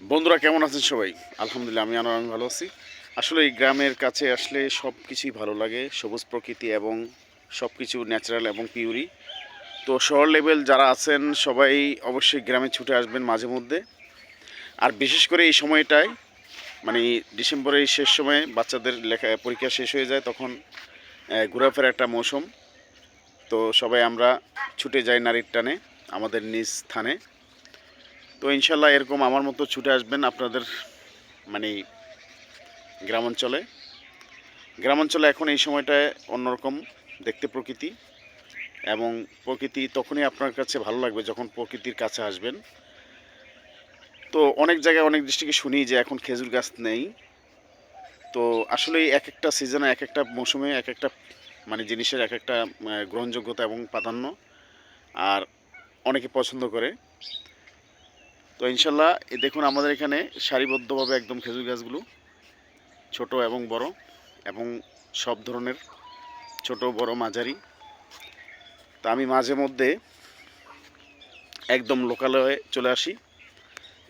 বন্ধুরা, কেমন আছেন সবাই? আলহামদুলিল্লাহ, আমি আনোয়ার ভালো আছি। আসলে এই গ্রামের কাছে আসলে সব কিছুই ভালো লাগে, সবুজ প্রকৃতি এবং সব কিছু ন্যাচারাল এবং পিউরি তো শহর লেভেল যারা আছেন, সবাই অবশ্যই গ্রামে ছুটে আসবেন মাঝে মধ্যে। আর বিশেষ করে এই সময়টায় মানে ডিসেম্বরের শেষ সময়ে বাচ্চাদের লেখা, পরীক্ষা শেষ হয়ে যায়, তখন ঘোরাফেরা একটা মৌসুম। তো সবাই আমরা ছুটে যাই নারীর টানে, আমাদের নিজ স্থানে। তো ইনশাল্লাহ এরকম আমার মতো ছুটে আসবেন আপনাদের মানে গ্রামাঞ্চলে। গ্রামাঞ্চলে এখন এই সময়টায় অন্যরকম দেখতে প্রকৃতি এবং প্রকৃতি তখনই আপনার কাছে ভালো লাগবে যখন প্রকৃতির কাছে আসবেন। তো অনেক জায়গায় অনেক দৃষ্টিকে শুনি যে এখন খেজুর গাছ নেই। তো আসলে এক একটা সিজনে এক একটা মৌসুমে এক একটা মানে জিনিসের এক একটা গ্রহণযোগ্যতা এবং প্রাধান্য আর অনেকে পছন্দ করে। তো ইনশাল্লাহ দেখুন আমাদের এখানে সারিবদ্ধভাবে একদম খেজুর গাছগুলো, ছোট এবং বড়, এবং সব ধরনের ছোট, বড় মাঝারি। তা আমি মাঝে মধ্যে একদম লোকালয়ে চলে আসি।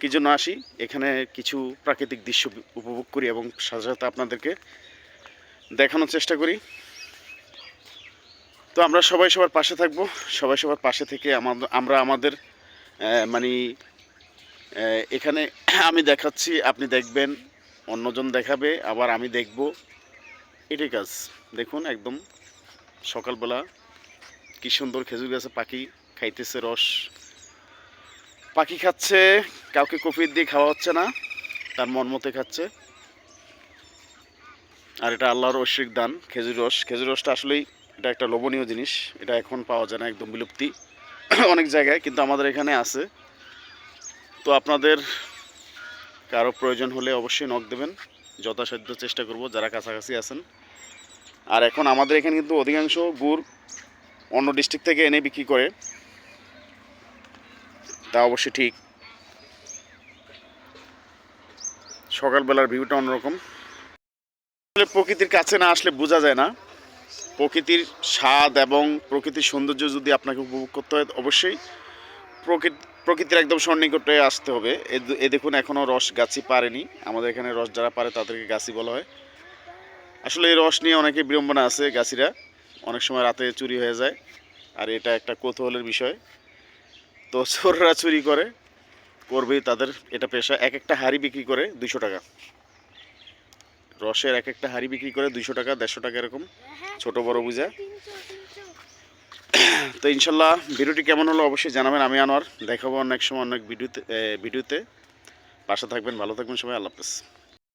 কী জন্য আসি? এখানে কিছু প্রাকৃতিক দৃশ্য উপভোগ করি এবং সাথে সাথে আপনাদেরকে দেখানোর চেষ্টা করি। তো আমরা সবাই সবার পাশে থাকব। সবাই সবার পাশে থেকে আমরা আমাদের মানে এখানে আমি দেখাচ্ছি, আপনি দেখবেন, অন্যজন দেখাবে, আবার আমি দেখব। এটাই কাজ, দেখুন একদম, সকালবেলা কি সুন্দর খেজুর গাছে পাখি খাইতেছে রস। পাখি খাচ্ছে, কাউকে কফি দিয়ে খাওয়া হচ্ছে না, তার মন মতে খাচ্ছে। আর এটা আল্লাহর ঐশ্বিক দান, খেজুর রস। খেজুর রসটা আসলেই এটা একটা লোভনীয় জিনিস, এটা এখন পাওয়া যায় না, একদম বিলুপ্তি। অনেক জায়গায়, কিন্তু আমাদের এখানে আছে। তো আপনাদের কারও প্রয়োজন হলে অবশ্যই নক দেবেন। যথাসাধ্য চেষ্টা করব, যারা কাছাকাছি আছেন। আর এখন আমাদের এখানে কিন্তু অধিকাংশ গুড় অন্য ডিস্ট্রিক্ট থেকে এনে বিক্রি করে। তা অবশ্যই ঠিক। সকালবেলার ভিউটা অন্যরকম। আসলে প্রকৃতির কাছে না আসলে বোঝা যায় না। প্রকৃতির স্বাদ এবং প্রকৃতির সৌন্দর্য যদি আপনাকে উপভোগ করতে হয়, অবশ্যই প্রকৃতি প্রকৃতির একদম সন্নিকটে আসতে হবে। এ দেখুন এখনও রস গাছি পারেনি। আমাদের এখানে রস যারা পারে, তাদেরকে গাছি বলা হয়। আসলে এই রস নিয়ে অনেকে বিড়ম্বনা আছে গাছিরা। অনেক সময় রাতে চুরি হয়ে যায়। আর এটা একটা কৌতূহলের বিষয়। তো চোররা চুরি করে করবেই তাদের এটা পেশা। এক একটা হাড়ি বিক্রি করে দুইশো টাকা। রসের এক একটা হাড়ি বিক্রি করে দুইশো টাকা, দেড়শো টাকা এরকম। ছোট বড় বুঝা। তো ইনশাল্লাহ ভিডিওটি কেমন হলো অবশ্যই জানাবেন, আমি আনোয়ার দেখাবো অনেক সময় অনেক ভিডিওতে ভিডিওতে। পাশে থাকবেন, ভালো থাকবেন সবাই, আল্লাহ হাফেজ।